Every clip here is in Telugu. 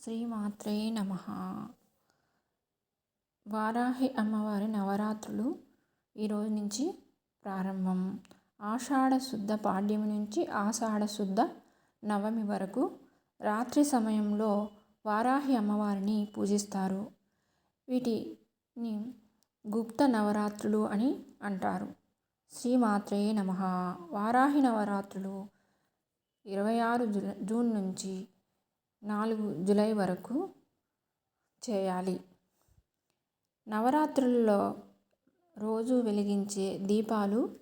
శ్రీమాత్రే నమ. వారాహి అమ్మవారి నవరాత్రులు ఈరోజు నుంచి ప్రారంభం. ఆషాఢ శుద్ధ పాడ్యమి నుంచి ఆషాఢ శుద్ధ నవమి వరకు రాత్రి సమయంలో వారాహి అమ్మవారిని పూజిస్తారు. వీటిని గుప్త నవరాత్రులు అని అంటారు. శ్రీమాత్రే నమ. వారాహి నవరాత్రులు ఇరవై ఆరు జూన్ నుంచి నాలుగు జూలై వరకు చేయాలి. నవరాత్రుల్లో రోజు వెలిగించే దీపాలు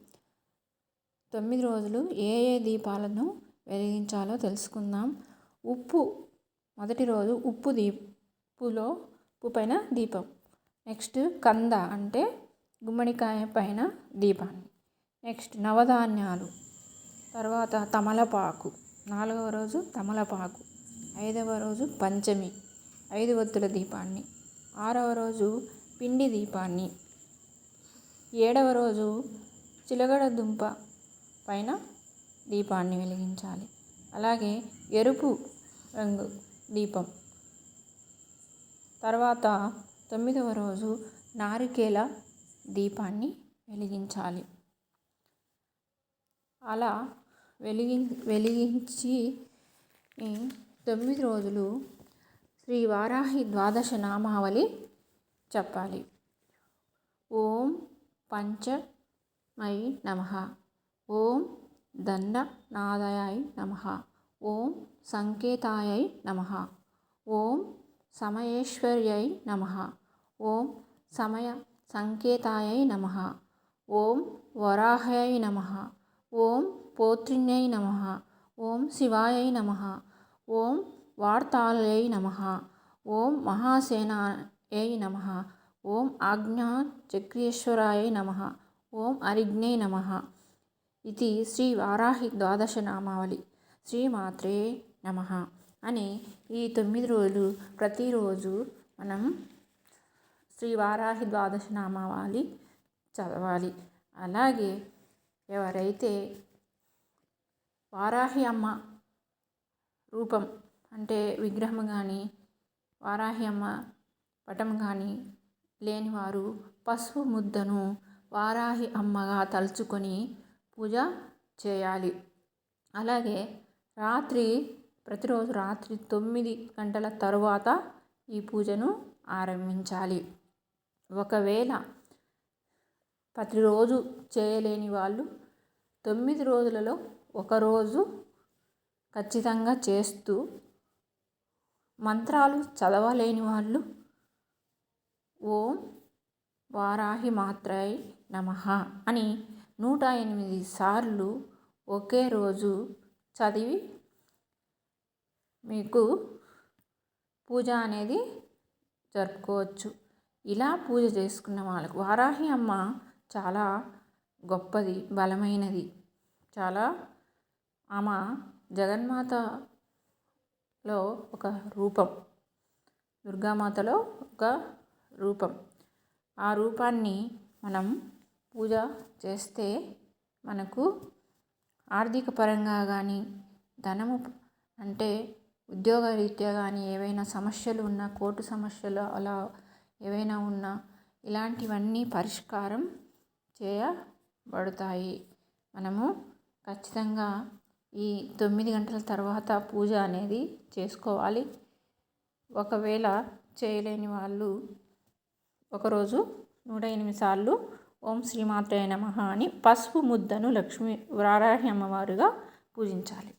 తొమ్మిది రోజులు ఏ ఏ దీపాలను వెలిగించాలో తెలుసుకుందాం. ఉప్పు మొదటి రోజు ఉప్పు దీపులో ఉప్పు పైన దీపం. నెక్స్ట్ కంద అంటే గుమ్మడికాయ పైన దీపాన్ని. నెక్స్ట్ నవధాన్యాలు తర్వాత తమలపాకు నాలుగవ రోజు తమలపాకు. ఐదవ రోజు పంచమి ఐదు ఒత్తుల దీపాన్ని. ఆరవ రోజు పిండి దీపాన్ని. ఏడవ రోజు చిలగడ దుంప పైన దీపాన్ని వెలిగించాలి. అలాగే ఎరుపు రంగు దీపం. తర్వాత తొమ్మిదవ రోజు నారికేల దీపాన్ని వెలిగించాలి. అలా వెలిగి వెలిగించి తొమ్మిది రోజులు శ్రీ వారాహి ద్వాదశ నామావళి చెప్పాలి. ఓం పంచమై నమ. ఓం దండనాదాయ నమ. ఓం సంకేతాయై నమ. ఓం సమయేశ్వర్యై నమ. ఓం సమయ సంకేతాయై నమ. ఓం వరాహయై నమ. ఓం పోత్రిణ్యై నమ. ఓం శివాయై నమ. ఓం వార్తాలయ నమ. ఓం మహాసేనాయ నమ. ఓం ఆజ్ఞా చక్రేశ్వరాయ నమ. ఓం అరిజ్ఞే నమ. ఇది శ్రీ వారాహి ద్వాదశ నామావళి. శ్రీమాత్రే నమ. అని ఈ తొమ్మిది రోజులు ప్రతిరోజు మనం శ్రీ వారాహి ద్వాదశ నామావళి చదవాలి. అలాగే ఎవరైతే వారాహి అమ్మ రూపం అంటే విగ్రహం కానీ వారాహి అమ్మ పటం కానీ లేనివారు పసుపు ముద్దను వారాహి అమ్మగా తలుచుకొని పూజ చేయాలి. అలాగే రాత్రి ప్రతిరోజు రాత్రి తొమ్మిది గంటల తరువాత ఈ పూజను ఆరంభించాలి. ఒకవేళ ప్రతిరోజు చేయలేని వాళ్ళు తొమ్మిది రోజులలో ఒకరోజు ఖచ్చితంగా చేస్తూ మంత్రాలు చదవలేని వాళ్ళు ఓం వారాహి మాత్రై నమ అని నూట ఎనిమిది సార్లు ఒకే రోజు చదివి మీకు పూజ అనేది జరుపుకోవచ్చు. ఇలా పూజ చేసుకున్న వాళ్ళకు వారాహి అమ్మ చాలా గొప్పది బలమైనది. చాలా ఆమె జగన్మాతలో ఒక రూపం. దుర్గామాతలో ఒక రూపం. ఆ రూపాన్ని మనం పూజ చేస్తే మనకు ఆర్థిక పరంగా కానీ ధనము అంటే ఉద్యోగరీత్యా కానీ ఏవైనా సమస్యలు ఉన్నా కోర్టు సమస్యలు అలా ఏవైనా ఉన్నా ఇలాంటివన్నీ పరిష్కారం చేయబడతాయి. మనము ఖచ్చితంగా ఈ తొమ్మిది గంటల తర్వాత పూజ అనేది చేసుకోవాలి. ఒకవేళ చేయలేని వాళ్ళు ఒకరోజు నూట ఎనిమిది సార్లు ఓం శ్రీమాత్రే నమ అని పసుపు ముద్దను లక్ష్మీ వారాహి అమ్మవారుగా పూజించాలి.